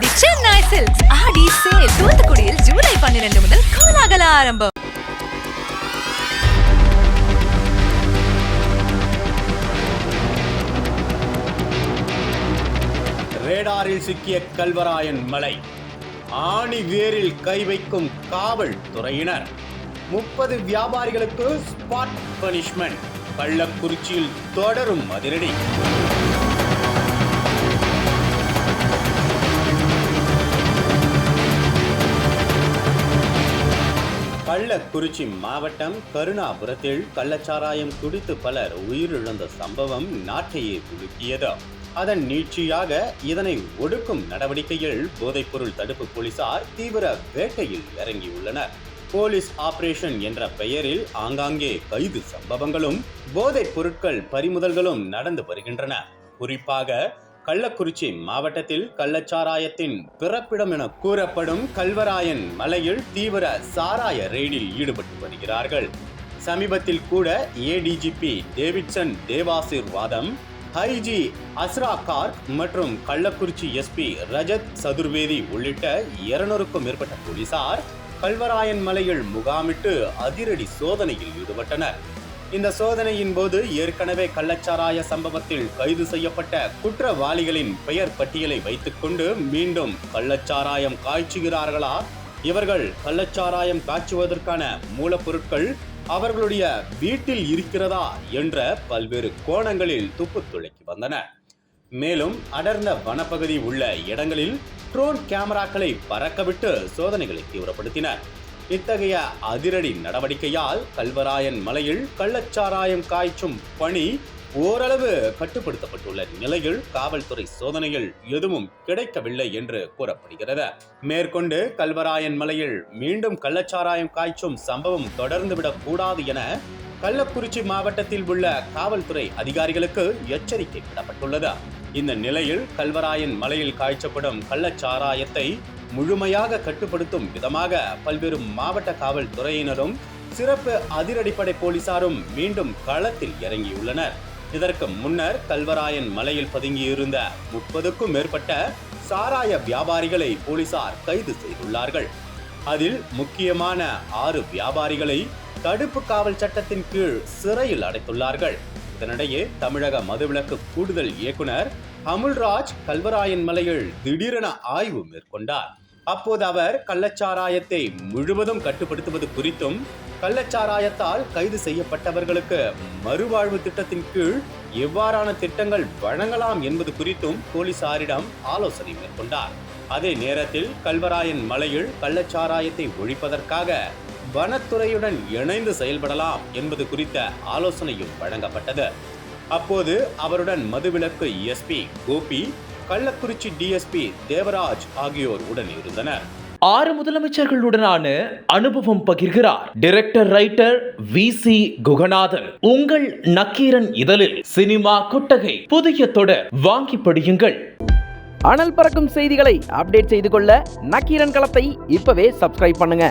The Chennai silks Aadi sale தூத்துக்குடியில் July பன்னிரண்டு முதல் கோலாகல ஆரம்பம் ரேடாரில் சிக்கிய கல்வராயன் மலை ஆணி வேரில் கை வைக்கும் காவல் துறையினர் முப்பது வியாபாரிகளுக்கு ஸ்பாட் பனிஷ்மெண்ட் கள்ளக்குறிச்சியில் தொடரும் அதிரடி கள்ளக்குறிச்சி மாவட்டம் கருணாபுரத்தில் கள்ளச்சாராயம் குடித்து பலர் உயிரிழந்த சம்பவம் நாட்டையே துலுக்கியது. அதன் நீட்சியாக இதனை ஒடுக்கும் நடவடிக்கையில் போதைப்பொருள் தடுப்பு போலீசார் தீவிர வேட்டையில் இறங்கியுள்ளனர். போலீஸ் ஆபரேஷன் என்ற பெயரில் ஆங்காங்கே கைது சம்பவங்களும் போதைப் பொருட்கள் பறிமுதல்களும் நடந்து வருகின்றன. குறிப்பாக கள்ளக்குறிச்சி மாவட்டத்தில் கள்ளச்சாராயத்தின் பிறப்பிடம் என கூறப்படும் கல்வராயன் மலையில் தீவிர சாராய ரெய்டில் ஈடுபட்டு வருகிறார்கள். சமீபத்தில் கூட ADGP Davidson Devasirvatham IG Asra Garg மற்றும் கள்ளக்குறிச்சி எஸ்பி ரஜத் சதுர்வேதி உள்ளிட்ட இருநூறுக்கும் மேற்பட்ட போலீசார் கல்வராயன் மலையில் முகாமிட்டு அதிரடி சோதனையில் ஈடுபட்டனர். இந்த சோதனையின் போது ஏற்கனவே கள்ளச்சாராய சம்பவத்தில் கைது செய்யப்பட்ட குற்றவாளிகளின் பெயர் பட்டியலை வைத்துக்கொண்டு மீண்டும் கள்ளச்சாராயம் காய்ச்சுகிறார்களா? இவர்கள் கள்ளச்சாராயம் காய்ச்சுவதற்கான மூலப்பொருட்கள் அவர்களுடைய வீட்டில் இருக்கிறதா என்ற பல்வேறு கோணங்களில் துப்பு துளைக்கி வந்தன. மேலும் அடர்ந்த வனப்பகுதி உள்ள இடங்களில் ட்ரோன் கேமராக்களை பறக்கவிட்டு சோதனைகளை தீவிரப்படுத்தினர் இத்தகைய அதிரடி நடவடிக்கையால் கல்வராயன் மலையில் கள்ளச்சாராயம் காய்ச்சும் பணி ஓரளவு கட்டுப்படுத்தப்பட்டுள்ள நிலையில் காவல்துறை சோதனையில் எதுவும் கிடைக்கவில்லை என்று கூறப்படுகிறது. மேற்கொண்டு கல்வராயன் மலையில் மீண்டும் கள்ளச்சாராயம் காய்ச்சும் சம்பவம் தொடர்ந்துவிடக் கூடாது என கள்ளக்குறிச்சி மாவட்டத்தில் உள்ள காவல்துறை அதிகாரிகளுக்கு எச்சரிக்கை விடப்பட்டுள்ளது. இந்த நிலையில் கல்வராயன் மலையில் காய்ச்சப்படும் கள்ளச்சாராயத்தை முழுமையாக கட்டுப்படுத்தும் விதமாக பல்வேறு மாவட்ட காவல்துறையினரும் சிறப்பு அதிரடிப்படை போலீசாரும் மீண்டும் களத்தில் இறங்கியுள்ளனர். இதற்கு முன்னர் கல்வராயன் மலையில் பதுங்கியிருந்த முப்பதுக்கும் மேற்பட்ட சாராய வியாபாரிகளை போலீசார் கைது செய்துள்ளார்கள். அதில் முக்கியமான ஆறு வியாபாரிகளை தடுப்பு காவல் சட்டத்தின் கீழ் சிறையில் அடைத்துள்ளார்கள். இதனிடையே தமிழக மதுவிலக்கு கூடுதல் இயக்குனர் அமுல்ராஜ் கல்வராயன் மலையில் திடீரென ஆய்வு மேற்கொண்டார். அப்போது அவர் கள்ளச்சாராயத்தை முழுவதும் கட்டுப்படுத்துவது குறித்தும் கள்ளச்சாராயத்தால் கைது செய்யப்பட்டவர்களுக்கு மறுவாழ்வு திட்டத்தின் கீழ் எவ்வாறான திட்டங்கள் வழங்கலாம் என்பது குறித்தும் போலீசாரிடம் ஆலோசனை மேற்கொண்டார். அதே நேரத்தில் கல்வராயன் மலையில் கள்ளச்சாராயத்தை ஒழிப்பதற்காக வனத்துறையுடன் இணைந்து செயல்படலாம் என்பது குறித்த ஆலோசனையும் வழங்கப்பட்டது. அப்போது அவருடன் மதுவிலக்கு எஸ்பி கோபி கள்ளக்குறிச்சி டிஎஸ்பி தேவராஜ் ஆகியோர் உடன் இருந்தனர். ஆறு முதலமைச்சர்களுடனான அனுபவம் பகிர்கிறார் director writer V C Guganathan. உங்கள் நக்கீரன் இதழில் சினிமா கொட்டகை புதிய தொடர் வாங்கி படியுங்கள். அனல் பறக்கும் செய்திகளை அப்டேட் செய்து கொள்ள நக்கீரன் களத்தை இப்பவே சப்ஸ்கிரைப் பண்ணுங்க.